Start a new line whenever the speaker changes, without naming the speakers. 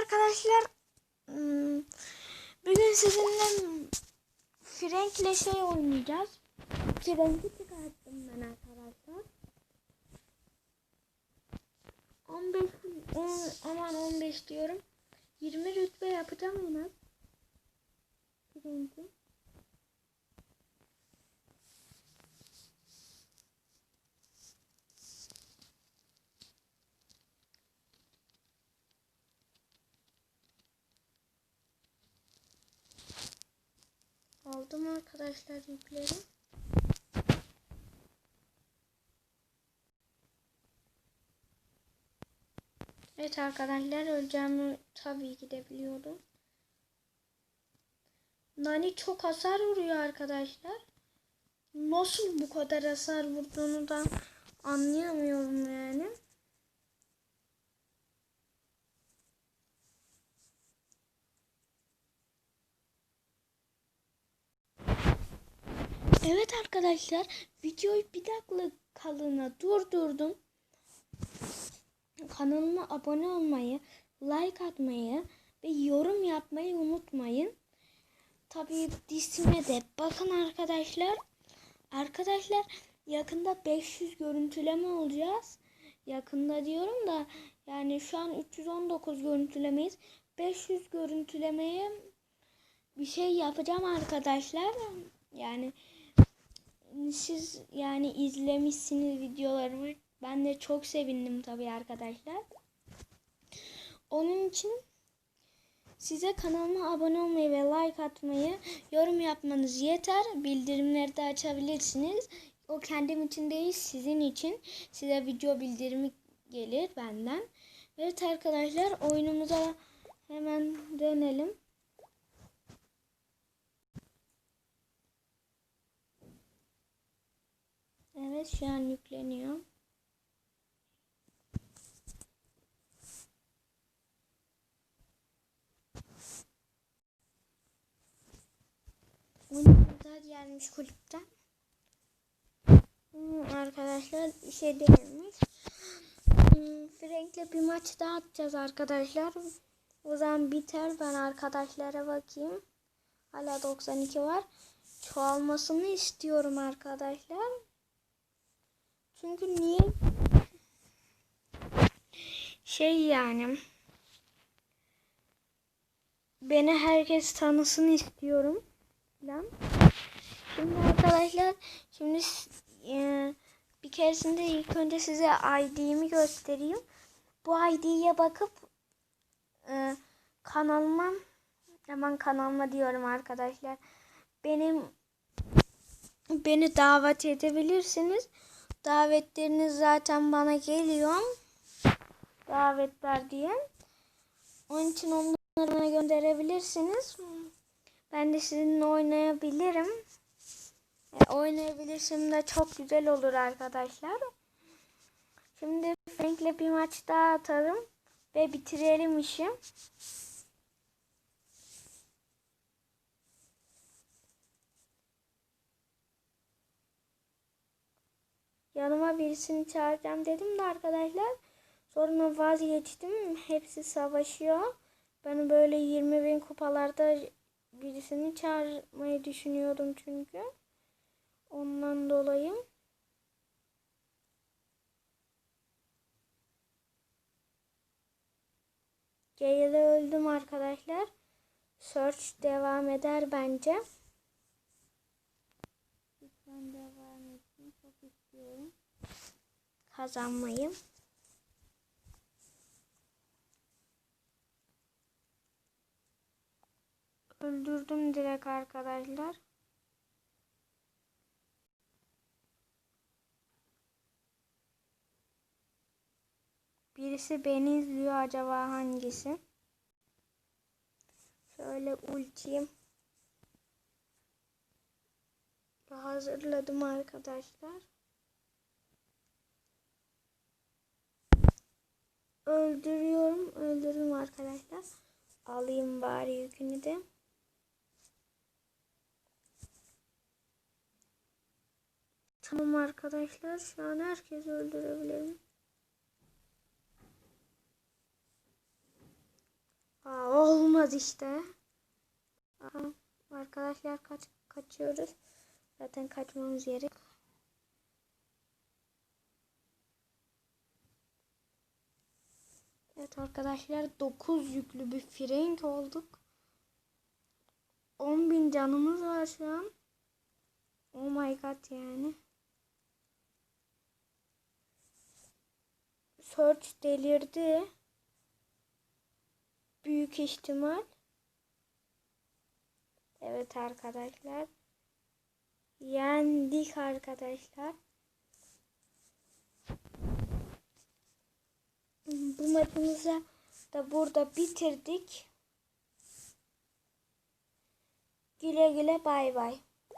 arkadaşlar. Hmm, Bugün sizinle Frank'le şey oynayacağız. Frank'i çıkarttım ben arkadaşlar. 15 on, aman 15 diyorum. 20 rütbe yapacağım ona. Frank'i. Aldım arkadaşlar yükleri. Evet arkadaşlar öleceğimi tabii ki de biliyordum. Nani çok hasar vuruyor arkadaşlar. Nasıl bu kadar hasar vurduğunu da anlayamıyorum yani. Evet arkadaşlar videoyu bir dakikalığına durdurdum. Kanalıma abone olmayı, like atmayı ve yorum yapmayı unutmayın. Tabii disime de bakın arkadaşlar. Arkadaşlar yakında 500 görüntüleme olacağız. Yakında diyorum da yani şu an 319 görüntülemeyiz. 500 görüntülemeye bir şey yapacağım arkadaşlar. Yani siz yani izlemişsiniz videolarımı. Ben de çok sevindim tabii arkadaşlar. Onun için size kanalıma abone olmayı ve like atmayı, yorum yapmanız yeter. Bildirimleri de açabilirsiniz. O kendim için değil sizin için. Size video bildirimi gelir benden. Evet arkadaşlar oyunumuza hemen dönelim. Evet şu an yükleniyor. Oyuncular gelmiş kulüpten. Hmm, arkadaşlar bir şey değilmiş. Hmm, Frank'le bir maç daha atacağız arkadaşlar. O zaman biter. Ben arkadaşlara bakayım. Hala 92 var. Çoğalmasını istiyorum arkadaşlar. Çünkü niye? Şey yani. Beni herkes tanısın istiyorum. Falan. Şimdi arkadaşlar şimdi e, bir keresinde ilk önce size ID'mi göstereyim. Bu ID'ye bakıp e, kanalıma hemen kanalıma diyorum arkadaşlar. Benim beni davet edebilirsiniz. Davetleriniz zaten bana geliyor. Davetler diye. Onun için onları bana gönderebilirsiniz. Ben de sizinle oynayabilirim. E, oynayabilirsem de çok güzel olur arkadaşlar. Şimdi Frank'le bir maç daha atalım. Ve bitirelim işi. Yanıma birisini çağıracağım dedim de arkadaşlar. Sonra vazgeçtim. Hepsi savaşıyor. Ben böyle 20 bin kupalarda birisini çağırmayı düşünüyordum çünkü. Ondan dolayı. Gale'de öldüm arkadaşlar. Search devam eder bence. Lütfen devam istiyorum. Kazanmayı. Öldürdüm direkt arkadaşlar. Birisi beni izliyor acaba hangisi? Şöyle ultiyim. Hazırladım arkadaşlar. Öldürüyorum. Öldürdüm arkadaşlar. Alayım bari yükünü de. Tamam arkadaşlar. Şu an herkesi öldürebilirim. olmaz işte. Aha, arkadaşlar kaç kaçıyoruz. Zaten kaçmamız gerek. Evet arkadaşlar 9 yüklü bir frenk olduk. 10.000 canımız var şu an. Oh my god yani. Search delirdi. Büyük ihtimal. Evet arkadaşlar. Yendik arkadaşlar. Bu maçımızı da burada bitirdik. Güle güle bay bay.